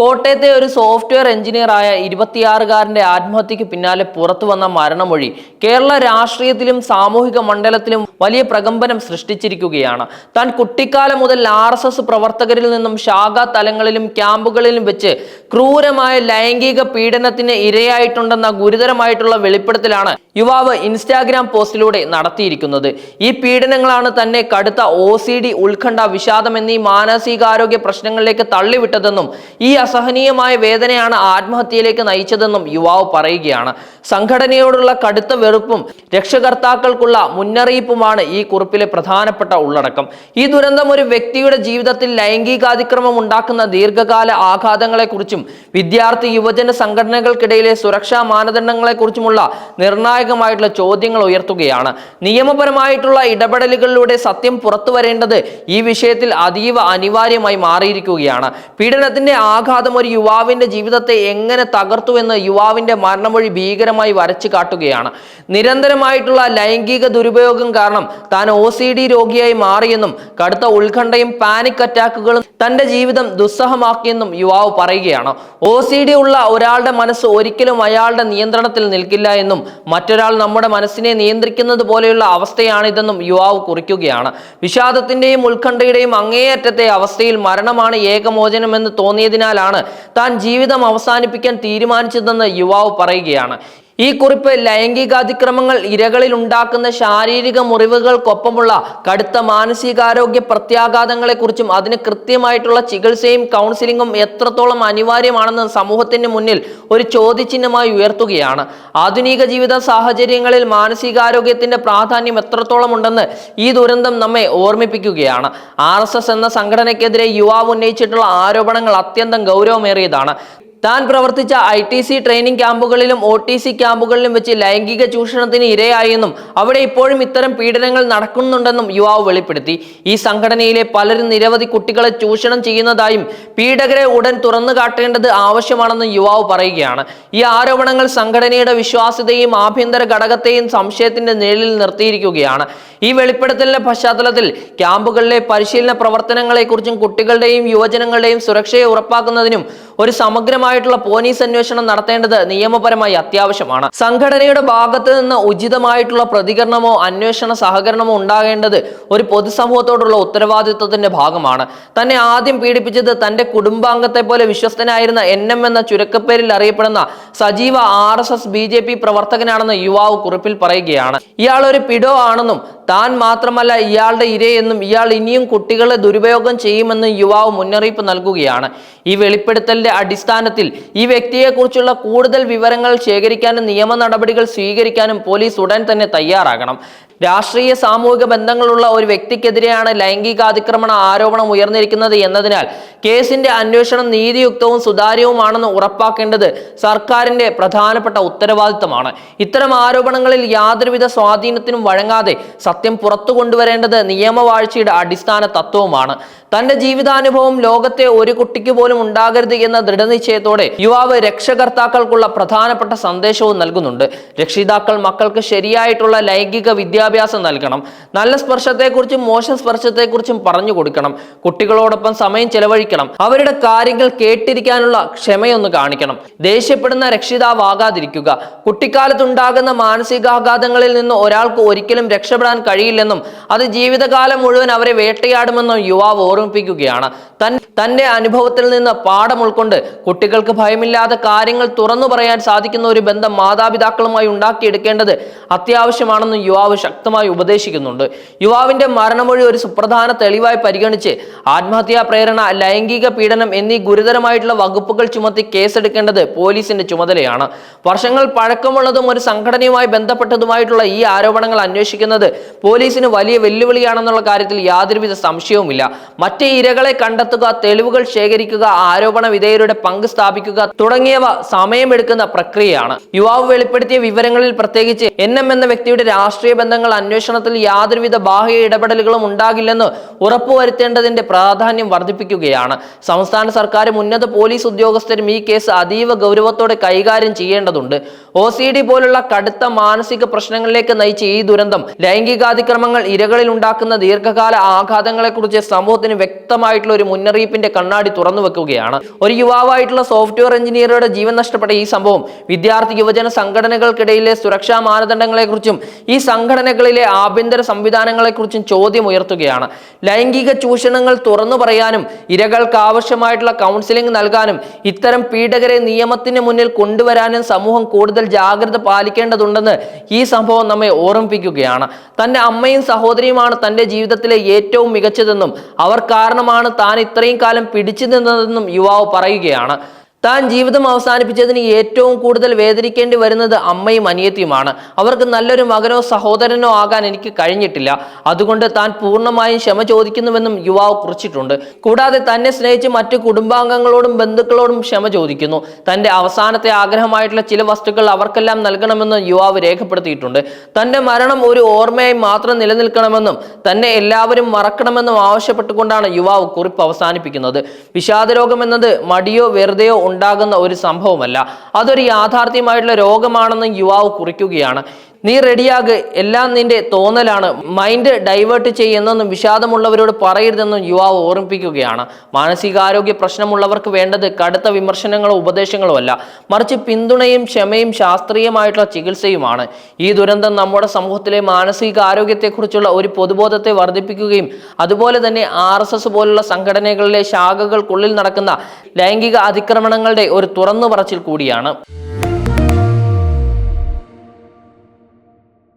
കോട്ടയത്തെ ഒരു സോഫ്റ്റ്വെയർ എഞ്ചിനീയറായ ഇരുപത്തിയാറുകാരന്റെ ആത്മഹത്യക്ക് പിന്നാലെ പുറത്തു വന്ന മരണമൊഴി കേരള രാഷ്ട്രീയത്തിലും സാമൂഹിക മണ്ഡലത്തിലും വലിയ പ്രകമ്പനം സൃഷ്ടിച്ചിരിക്കുകയാണ്. താൻ കുട്ടിക്കാലം മുതൽ ആർ എസ് എസ് പ്രവർത്തകരിൽ നിന്നും ശാഖാ തലങ്ങളിലും ക്യാമ്പുകളിലും വെച്ച് ക്രൂരമായ ലൈംഗിക പീഡനത്തിന് ഇരയായിട്ടുണ്ടെന്ന ഗുരുതരമായിട്ടുള്ള വെളിപ്പെടുത്തലാണ് യുവാവ് ഇൻസ്റ്റാഗ്രാം പോസ്റ്റിലൂടെ നടത്തിയിരിക്കുന്നത്. ഈ പീഡനങ്ങളാണ് തന്നെ കടുത്ത ഒ സി ഡി ഉത്കണ്ഠ വിഷാദം എന്നീ മാനസികാരോഗ്യ പ്രശ്നങ്ങളിലേക്ക് തള്ളിവിട്ടതെന്നും ഈ അസഹനീയമായ വേദനയാണ് ആത്മഹത്യയിലേക്ക് നയിച്ചതെന്നും യുവാവ് പറയുകയാണ്. സംഘടനയോടുള്ള കടുത്ത വെറുപ്പും രക്ഷകർത്താക്കൾക്കുള്ള മുന്നറിയിപ്പുമാണ് ഈ കുറിപ്പിലെ പ്രധാനപ്പെട്ട ഉള്ളടക്കം. ഈ ദുരന്തം ഒരു വ്യക്തിയുടെ ജീവിതത്തിൽ ലൈംഗികാതിക്രമം ഉണ്ടാക്കുന്ന ദീർഘകാല ആഘാതങ്ങളെക്കുറിച്ചും വിദ്യാർത്ഥി യുവജന സംഘടനകൾക്കിടയിലെ സുരക്ഷാ മാനദണ്ഡങ്ങളെക്കുറിച്ചുമുള്ള നിർണായകമായിട്ടുള്ള ചോദ്യങ്ങൾ ഉയർത്തുകയാണ്. നിയമപരമായിട്ടുള്ള ഇടപെടലുകളിലൂടെ സത്യം പുറത്തു വരേണ്ടത് ഈ വിഷയത്തിൽ അതീവ അനിവാര്യമായി മാറിയിരിക്കുകയാണ്. പീഡനത്തിന്റെ ആഘാതം ഒരു യുവാവിന്റെ ജീവിതത്തെ എങ്ങനെ തകർത്തുവെന്ന് യുവാവിന്റെ മരണമൊഴി ഭീകരമായി വരച്ചു കാട്ടുകയാണ്. നിരന്തരമായിട്ടുള്ള ലൈംഗിക ദുരുപയോഗം കാരണം താൻ ഒ സി ഡി രോഗിയായി മാറിയെന്നും കടുത്ത ഉത്കണ്ഠയും പാനിക് അറ്റാക്കുകളും തന്റെ ജീവിതം ദുസ്സഹമാക്കിയെന്നും യുവാവ് പറയുകയാണ്. ഒ സി ഡി ഉള്ള ഒരാളുടെ മനസ്സ് ഒരിക്കലും അയാളുടെ നിയന്ത്രണത്തിൽ നിൽക്കില്ല എന്നും മറ്റൊരാൾ നമ്മുടെ മനസ്സിനെ നിയന്ത്രിക്കുന്നത് പോലെയുള്ള അവസ്ഥയാണിതെന്നും യുവാവ് കുറിക്കുകയാണ്. വിഷാദത്തിന്റെയും ഉത്കണ്ഠയുടെയും അങ്ങേയറ്റത്തെ അവസ്ഥയിൽ മരണമാണ് ഏകമോചനമെന്ന് തോന്നിയതിനാലാണ് താൻ ജീവിതം അവസാനിപ്പിക്കാൻ തീരുമാനിച്ചതെന്ന് യുവാവ് പറയുകയാണ്. ഈ കുറിപ്പ് ലൈംഗികാതിക്രമങ്ങൾ ഇരകളിൽ ഉണ്ടാക്കുന്ന ശാരീരിക മുറിവുകൾക്കൊപ്പമുള്ള കടുത്ത മാനസികാരോഗ്യ പ്രത്യാഘാതങ്ങളെക്കുറിച്ചും അതിന് കൃത്യമായിട്ടുള്ള ചികിത്സയും കൗൺസിലിംഗും എത്രത്തോളം അനിവാര്യമാണെന്ന് സമൂഹത്തിന് മുന്നിൽ ഒരു ചോദ്യചിഹ്നമായി ഉയർത്തുകയാണ്. ആധുനിക ജീവിത സാഹചര്യങ്ങളിൽ മാനസികാരോഗ്യത്തിന്റെ പ്രാധാന്യം എത്രത്തോളം ഉണ്ടെന്ന് ഈ ദുരന്തം നമ്മെ ഓർമ്മിപ്പിക്കുകയാണ്. ആർ എന്ന സംഘടനയ്ക്കെതിരെ യുവാവ് ഉന്നയിച്ചിട്ടുള്ള ആരോപണങ്ങൾ അത്യന്തം ഗൗരവമേറിയതാണ്. താൻ പ്രവർത്തിച്ച ഐ ടി സി ട്രെയിനിങ് ക്യാമ്പുകളിലും ഒ ടി സി ക്യാമ്പുകളിലും വെച്ച് ലൈംഗിക ചൂഷണത്തിന് ഇരയായെന്നും അവിടെ ഇപ്പോഴും ഇത്തരം പീഡനങ്ങൾ നടക്കുന്നുണ്ടെന്നും യുവാവ് വെളിപ്പെടുത്തി. ഈ സംഘടനയിലെ പലരും നിരവധി കുട്ടികളെ ചൂഷണം ചെയ്യുന്നതായും പീഡകരെ ഉടൻ തുറന്നു കാട്ടേണ്ടത് ആവശ്യമാണെന്നും യുവാവ് പറയുകയാണ്. ഈ ആരോപണങ്ങൾ സംഘടനയുടെ വിശ്വാസ്യതയും ആഭ്യന്തര ഘടകത്തെയും സംശയത്തിന്റെ നിഴലിൽ നിർത്തിയിരിക്കുകയാണ്. ഈ വെളിപ്പെടുത്തലിന്റെ പശ്ചാത്തലത്തിൽ ക്യാമ്പുകളിലെ പരിശീലന പ്രവർത്തനങ്ങളെക്കുറിച്ചും കുട്ടികളുടെയും യുവജനങ്ങളുടെയും സുരക്ഷയെ ഉറപ്പാക്കുന്നതിനും ഒരു സമഗ്രമായിട്ടുള്ള പോലീസ് അന്വേഷണം നടത്തേണ്ടത് നിയമപരമായി അത്യാവശ്യമാണ്. സംഘടനയുടെ ഭാഗത്ത് നിന്ന് ഉചിതമായിട്ടുള്ള പ്രതികരണമോ അന്വേഷണ സഹകരണമോ ഉണ്ടാകേണ്ടത് ഒരു പൊതുസമൂഹത്തോടുള്ള ഉത്തരവാദിത്വത്തിന്റെ ഭാഗമാണ്. തന്നെ ആദ്യം പീഡിപ്പിച്ചത് തന്റെ കുടുംബാംഗത്തെ പോലെ വിശ്വസ്തനായിരുന്ന എൻ എം എന്ന ചുരുക്കപ്പേരിൽ അറിയപ്പെടുന്ന സജീവ R S S B J P പ്രവർത്തകനാണെന്ന് യുവാവ് കുറിപ്പിൽ പറയുകയാണ്. ഇയാൾ ഒരു പിടോ ആണെന്നും താൻ മാത്രമല്ല ഇയാളുടെ ഇരയെന്നും ഇയാൾ ഇനിയും കുട്ടികളെ ദുരുപയോഗം ചെയ്യുമെന്നും യുവാവ് മുന്നറിയിപ്പ് നൽകുകയാണ്. ഈ വെളിപ്പെടുത്തലിന്റെ അടിസ്ഥാനത്തിൽ ഈ വ്യക്തിയെക്കുറിച്ചുള്ള കൂടുതൽ വിവരങ്ങൾ ശേഖരിക്കാനും നിയമ നടപടികൾ സ്വീകരിക്കാനും പോലീസ് ഉടൻ തന്നെ തയ്യാറാകണം. രാഷ്ട്രീയ സാമൂഹിക ബന്ധങ്ങളുള്ള ഒരു വ്യക്തിക്കെതിരെയാണ് ലൈംഗികാതിക്രമണ ആരോപണം ഉയർന്നിരിക്കുന്നത് എന്നതിനാൽ കേസിന്റെ അന്വേഷണം നീതിയുക്തവും സുതാര്യവുമാണെന്ന് ഉറപ്പാക്കേണ്ടത് സർക്കാരിന്റെ പ്രധാനപ്പെട്ട ഉത്തരവാദിത്തമാണ്. ഇത്തരം ആരോപണങ്ങളിൽ യാതൊരുവിധ സ്വാധീനത്തിനും വഴങ്ങാതെ സത്യം പുറത്തു കൊണ്ടുവരേണ്ടത് നിയമവാഴ്ചയുടെ അടിസ്ഥാന തത്വവുമാണ്. തന്റെ ജീവിതാനുഭവം ലോകത്തെ ഒരു കുട്ടിക്ക് പോലും ഉണ്ടാകരുത് എന്ന ദൃഢനിശ്ചയത്തോടെ യുവാവ് രക്ഷകർത്താക്കൾക്കുള്ള പ്രധാനപ്പെട്ട സന്ദേശവും നൽകുന്നുണ്ട്. രക്ഷിതാക്കൾ മക്കൾക്ക് ശരിയായിട്ടുള്ള ലൈംഗിക വിദ്യാഭ്യാസം നൽകണം. നല്ല സ്പർശത്തെക്കുറിച്ചും മോശം സ്പർശത്തെക്കുറിച്ചും പറഞ്ഞു കൊടുക്കണം. കുട്ടികളോടൊപ്പം സമയം ചെലവഴിക്കണം. അവരുടെ കാര്യങ്ങൾ കേട്ടിരിക്കാനുള്ള ക്ഷമയൊന്ന് കാണിക്കണം. ദേഷ്യപ്പെടുന്ന രക്ഷിതാവാകാതിരിക്കുക. കുട്ടിക്കാലത്തുണ്ടാകുന്ന മാനസികാഘാതങ്ങളിൽ നിന്ന് ഒരാൾക്ക് ഒരിക്കലും രക്ഷപ്പെടാൻ കഴിയില്ലെന്നും അത് ജീവിതകാലം മുഴുവൻ അവരെ വേട്ടയാടുമെന്നും യുവാവ് ഓർമ്മിപ്പിക്കുകയാണ്. തൻ തന്റെ അനുഭവത്തിൽ നിന്ന് പാഠം ഉൾക്കൊണ്ട് കുട്ടികൾക്ക് ഭയമില്ലാതെ കാര്യങ്ങൾ തുറന്നു പറയാൻ സാധിക്കുന്ന ഒരു ബന്ധം മാതാപിതാക്കളുമായി ഉണ്ടാക്കിയെടുക്കേണ്ടത് അത്യാവശ്യമാണെന്നും യുവാവ് ശക്തമായി ഉപദേശിക്കുന്നുണ്ട്. യുവാവിന്റെ മരണമൊഴി ഒരു സുപ്രധാന തെളിവായി പരിഗണിച്ച് ആത്മഹത്യാ പ്രേരണ ലൈംഗിക പീഡനം എന്നീ ഗുരുതരമായിട്ടുള്ള വകുപ്പുകൾ ചുമത്തി കേസെടുക്കേണ്ടത് പോലീസിന്റെ ചുമതലയാണ്. വർഷങ്ങൾ പഴക്കമുള്ളതും ഒരു സംഘടനയുമായി ബന്ധപ്പെട്ടതുമായിട്ടുള്ള ഈ ആരോപണങ്ങൾ അന്വേഷിക്കുന്നത് പോലീസിന് വലിയ വെല്ലുവിളിയാണെന്നുള്ള കാര്യത്തിൽ യാതൊരുവിധ സംശയവുമില്ല. മറ്റ് ഇരകളെ കണ്ടെത്തുക തെളിവുകൾ ശേഖരിക്കുക ആരോപണ വിധേയരുടെ പങ്ക് സ്ഥാപിക്കുക തുടങ്ങിയവ സമയമെടുക്കുന്ന പ്രക്രിയയാണ്. യുവാവ് വെളിപ്പെടുത്തിയ വിവരങ്ങളിൽ പ്രത്യേകിച്ച് എൻ എന്ന വ്യക്തിയുടെ രാഷ്ട്രീയ ബന്ധങ്ങൾ അന്വേഷണത്തിൽ യാതൊരുവിധ ബാഹ്യ ഇടപെടലുകളും ഉണ്ടാകില്ലെന്ന് ഉറപ്പുവരുത്തേണ്ടതിന്റെ പ്രാധാന്യം വർദ്ധിപ്പിക്കുകയാണ്. സംസ്ഥാന സർക്കാരും ഉന്നത പോലീസ് ഉദ്യോഗസ്ഥരും ഈ കേസ് അതീവ ഗൗരവത്തോടെ കൈകാര്യം ചെയ്യേണ്ടതുണ്ട്. ഒ പോലുള്ള കടുത്ത മാനസിക പ്രശ്നങ്ങളിലേക്ക് നയിച്ച ഈ ദുരന്തം ലൈംഗികാതിക്രമങ്ങൾ ഇരകളിൽ ഉണ്ടാക്കുന്ന ദീർഘകാല ആഘാതങ്ങളെക്കുറിച്ച് സമൂഹത്തിന് വ്യക്തമായിട്ടുള്ള ഒരു മുന്നറിയിപ്പിന്റെ കണ്ണാടി തുറന്നു വെക്കുകയാണ്. ഒരു യുവാവായിട്ടുള്ള സോഫ്റ്റ്വെയർ എഞ്ചിനീയറുടെ ജീവൻ നഷ്ടപ്പെട്ട ഈ സംഭവം വിദ്യാർത്ഥി യുവജന സംഘടനകൾക്കിടയിലെ സുരക്ഷാ മാനദണ്ഡങ്ങളെക്കുറിച്ചും ഈ സംഘടനകളിലെ ആഭ്യന്തര സംവിധാനങ്ങളെക്കുറിച്ചും ചോദ്യം ഉയർത്തുകയാണ്. ലൈംഗിക ചൂഷണങ്ങൾ തുറന്നു പറയാനും ഇരകൾക്ക് ആവശ്യമായിട്ടുള്ള കൗൺസിലിംഗ് നൽകാനും ഇത്തരം പീഡകരെ നിയമത്തിന് മുന്നിൽ കൊണ്ടുവരാനും സമൂഹം കൂടുതൽ ജാഗ്രത പാലിക്കേണ്ടതുണ്ടെന്ന് ഈ സംഭവം നമ്മെ ഓർമ്മിപ്പിക്കുകയാണ്. തന്റെ അമ്മയും സഹോദരിയുമാണ് തന്റെ ജീവിതത്തിലെ ഏറ്റവും മികച്ചതെന്നും അവർ കാരണമാണ് താൻ ഇത്രയും കാലം പിടിച്ചു നിന്നതെന്നും യുവാവ് പറയുകയാണ്. താൻ ജീവിതം അവസാനിപ്പിച്ചതിന് ഏറ്റവും കൂടുതൽ വേദനിക്കേണ്ടി വരുന്നത് അമ്മയും അനിയത്തിയുമാണ്. അവർക്ക് നല്ലൊരു മകനോ സഹോദരനോ ആകാൻ എനിക്ക് കഴിഞ്ഞിട്ടില്ല. അതുകൊണ്ട് താൻ പൂർണമായും ക്ഷമ ചോദിക്കുന്നുവെന്നും യുവാവ് കുറിച്ചിട്ടുണ്ട്. കൂടാതെ തന്നെ സ്നേഹിച്ച് മറ്റു കുടുംബാംഗങ്ങളോടും ബന്ധുക്കളോടും ക്ഷമ ചോദിക്കുന്നു. തന്റെ അവസാനത്തെ ആഗ്രഹമായിട്ടുള്ള ചില വസ്തുക്കൾ അവർക്കെല്ലാം നൽകണമെന്ന് യുവാവ് രേഖപ്പെടുത്തിയിട്ടുണ്ട്. തന്റെ മരണം ഒരു ഓർമ്മയായി മാത്രം നിലനിൽക്കണമെന്നും തന്നെ എല്ലാവരും മറക്കണമെന്നും ആവശ്യപ്പെട്ടുകൊണ്ടാണ് യുവാവ് കുറിപ്പ് അവസാനിപ്പിക്കുന്നത്. വിഷാദരോഗം എന്നത് മടിയോ വെറുതെയോ ഉണ്ടാകുന്ന ഒരു സംഭവമല്ല. അതൊരു യാഥാർത്ഥ്യമായിട്ടുള്ള രോഗമാണെന്ന് യുവാവ് കുറിക്കുകയാണ്. നീ റെഡിയാക്. എല്ലാം നിന്റെ തോന്നലാണ്. മൈൻഡ് ഡൈവേർട്ട് ചെയ്യുന്നെന്നും വിഷാദമുള്ളവരോട് പറയരുതെന്നും യുവാവ് ഓർമ്മിപ്പിക്കുകയാണ്. മാനസികാരോഗ്യ പ്രശ്നമുള്ളവർക്ക് വേണ്ടത് കടുത്ത വിമർശനങ്ങളോ ഉപദേശങ്ങളോ അല്ല. മറിച്ച് പിന്തുണയും ക്ഷമയും ശാസ്ത്രീയമായിട്ടുള്ള ചികിത്സയുമാണ്. ഈ ദുരന്തം നമ്മുടെ സമൂഹത്തിലെ മാനസികാരോഗ്യത്തെക്കുറിച്ചുള്ള ഒരു പൊതുബോധത്തെ വർദ്ധിപ്പിക്കുകയും അതുപോലെ തന്നെ ആർ എസ് എസ് പോലുള്ള സംഘടനകളിലെ ശാഖകൾക്കുള്ളിൽ നടക്കുന്ന ലൈംഗിക അതിക്രമണങ്ങളുടെ ഒരു തുറന്നു പറച്ചിൽ കൂടിയാണ്.